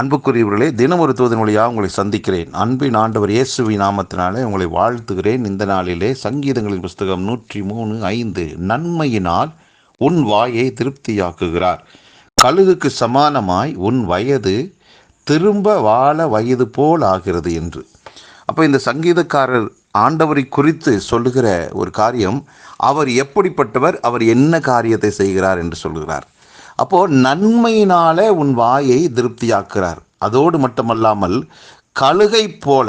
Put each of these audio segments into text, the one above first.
அன்புக்குரியவர்களே தினம் ஒரு தூதன் வழியாக உங்களை சந்திக்கிறேன். அன்பின் ஆண்டவர் இயேசுவி நாமத்தினாலே உங்களை வாழ்த்துகிறேன். இந்த நாளிலே சங்கீதங்களின் புஸ்தகம் நூற்றி மூணு ஐந்து நன்மையினால் உன் வாயை திருப்தியாக்குகிறார். கழுகுக்கு சமானமாய் உன் வயது திரும்ப வாழ வயது போல் ஆகிறது என்று. அப்போ இந்த சங்கீதக்காரர் ஆண்டவரை குறித்து சொல்லுகிற ஒரு காரியம் அவர் எப்படிப்பட்டவர் அவர் என்ன காரியத்தை செய்கிறார் என்று சொல்கிறார் அப்போ நன்மையினால உன் வாயை திருப்தியாக்குறார். அதோடு மட்டுமல்லாமல் கழுகை போல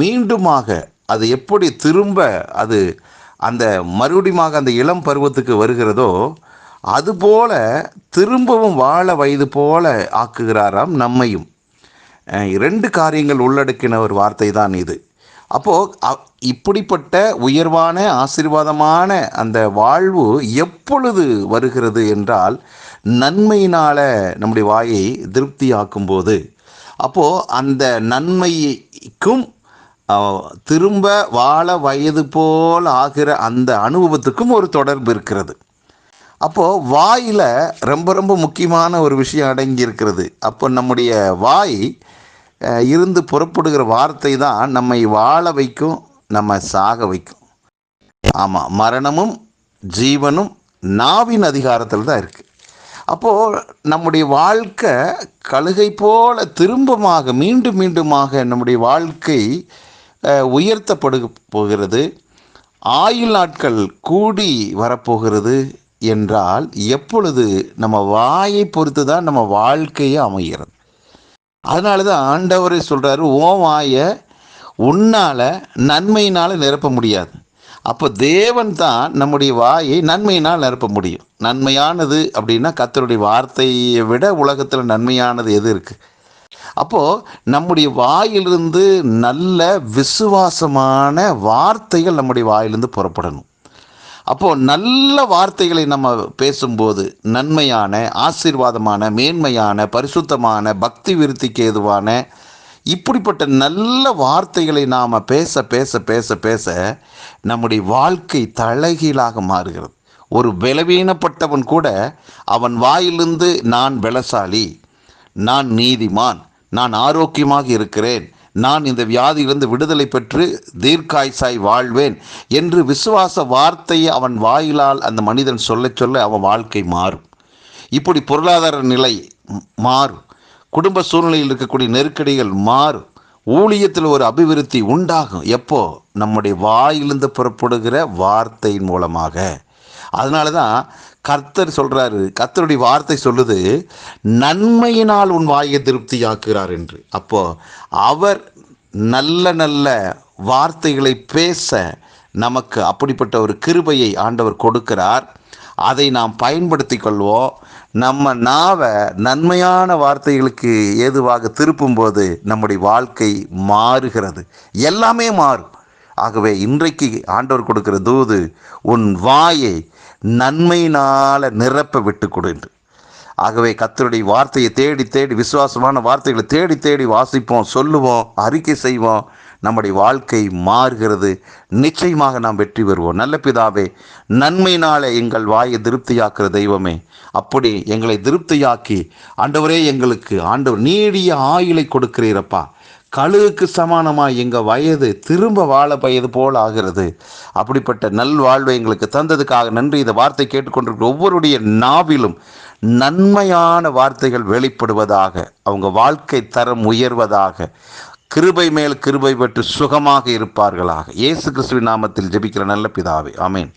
மீண்டுமாக அது எப்படி திரும்ப அது அந்த மறுபடியுமாக அந்த இளம் பருவத்துக்கு வருகிறதோ அதுபோல திரும்பவும் வாழ வயது போல ஆக்குகிறாராம் நம்மையும். ரெண்டு இரண்டு காரியங்கள் உள்ளடக்கின ஒரு வார்த்தை தான் இது. அப்போது அ- இப்படிப்பட்ட உயர்வான ஆசீர்வாதமான அந்த வாழ்வு எப்பொழுது வருகிறது என்றால் நன்மையினால் நம்முடைய வாயை திருப்தியாக்கும் போது அப்போது அந்த நன்மைக்கும் திரும்ப வாழ வயது போல் ஆகிற அந்த அனுபவத்துக்கும் ஒரு தொடர்பு இருக்கிறது. அப்போது வாயில் ரொம்ப ரொம்ப முக்கியமான ஒரு விஷயம் அடங்கி இருக்கிறது. அப்போ நம்முடைய வாய் இருந்து புறப்படுகிற வார்த்தை தான் நம்மை வாழ வைக்கும் நம்ம சாக வைக்கும். ஆமாம் மரணமும் ஜீவனும் நாவின் அதிகாரத்தில் தான் இருக்குது அப்போது நம்முடைய வாழ்க்கை கழுகை போல திரும்பமாக மீண்டும் மீண்டுமாக நம்முடைய வாழ்க்கை உயர்த்தப்படு போகிறது. ஆயுள் நாட்கள் கூடி வரப்போகிறது என்றால் எப்பொழுது நம்ம வாயை பொறுத்து தான் நம்ம வாழ்க்கையே அமைகிறது. அதனால தான் ஆண்டவரே சொல்கிறாரு ஓ வாயை உன்னால் நன்மையினால் நிரப்ப முடியாது. அப்போ தேவன் தான் நம்முடைய வாயை நன்மையினால் நிரப்ப முடியும். நன்மையானது அப்படின்னா கத்தருடைய வார்த்தையை விட உலகத்தில் நன்மையானது எது இருக்குது அப்போது நம்முடைய வாயிலிருந்து நல்ல விசுவாசமான வார்த்தைகள் நம்முடைய வாயிலிருந்து புறப்படணும். அப்போது நல்ல வார்த்தைகளை நம்ம பேசும்போது நன்மையான ஆசீர்வாதமான மேன்மையான பரிசுத்தமான பக்தி விருத்திக்கு ஏதுவான இப்படிப்பட்ட நல்ல வார்த்தைகளை நாம் பேச பேச பேச பேச நம்முடைய வாழ்க்கை தலைகீழாக மாறுகிறது. ஒரு பலவீனப்பட்டவன் கூட அவன் வாயிலிருந்து நான் பலசாலி நான் நீதிமான் நான் ஆரோக்கியமாக இருக்கிறேன் நான் இந்த வியாதியிலிருந்து விடுதலை பெற்று தீர்க்காய்சாய் வாழ்வேன் என்று விசுவாச வார்த்தையை அவன் வாயிலால் அந்த மனிதன் சொல்ல சொல்ல அவன் வாழ்க்கை மாறும். இப்படி பொருளாதார நிலை மாறும். குடும்ப சூழ்நிலையில் இருக்கக்கூடிய நெருக்கடிகள் மாறும். ஊழியத்தில் ஒரு அபிவிருத்தி உண்டாகும். எப்போ? நம்முடைய வாயிலிருந்து புறப்படுகிற வார்த்தையின் மூலமாக. அதனால தான் கர்த்தர் சொல்கிறாரு கர்த்தருடைய வார்த்தை சொல்லுது நன்மையினால் உன் வாயை திருப்தியாக்குகிறார் என்று. அப்போ அவர் நல்ல நல்ல வார்த்தைகளை பேச நமக்கு அப்படிப்பட்ட ஒரு கிருபையை ஆண்டவர் கொடுக்கிறார். அதை நாம் பயன்படுத்தி கொள்வோம். நம்ம நாவை நன்மையான வார்த்தைகளுக்கு ஏதுவாக திருப்பும்போது நம்முடைய வாழ்க்கை மாறுகிறது. எல்லாமே மாறும். ஆகவே இன்றைக்கு ஆண்டவர் கொடுக்கிற தூது உன் வாயை நன்மையினால நிரப்ப விட்டு கொடு என்று. ஆகவே கத்தருடைய வார்த்தையை தேடி தேடி விசுவாசமான வார்த்தைகளை தேடி தேடி வாசிப்போம் சொல்லுவோம் அறிக்கை செய்வோம். நம்முடைய வாழ்க்கை மாறுகிறது. நிச்சயமாக நாம் வெற்றி பெறுவோம். நல்ல பிதாவே நன்மையினால எங்கள் வாயை திருப்தியாக்குற தெய்வமே. அப்படி எங்களை திருப்தியாக்கி ஆண்டவரே எங்களுக்கு ஆண்டவர் நீடிய ஆயுளை கொடுக்கிறீரப்பா கழுகுக்கு சமானமாக எங்கள் வயது திரும்ப வாழ வயது போல் ஆகிறது. அப்படிப்பட்ட நல்வாழ்வை எங்களுக்கு தந்ததுக்காக நன்றி. இந்த வார்த்தை கேட்டுக்கொண்டிருக்கிற ஒவ்வொருடைய நாவிலும் நன்மையான வார்த்தைகள் வெளிப்படுவதாக அவங்க வாழ்க்கை தரம் உயர்வதாக கிருபை மேல் கிருபை பெற்று சுகமாக இருப்பார்களாக. இயேசு கிறிஸ்துவின் நாமத்தில் ஜெபிக்கிற நல்ல பிதாவே. ஆமென்.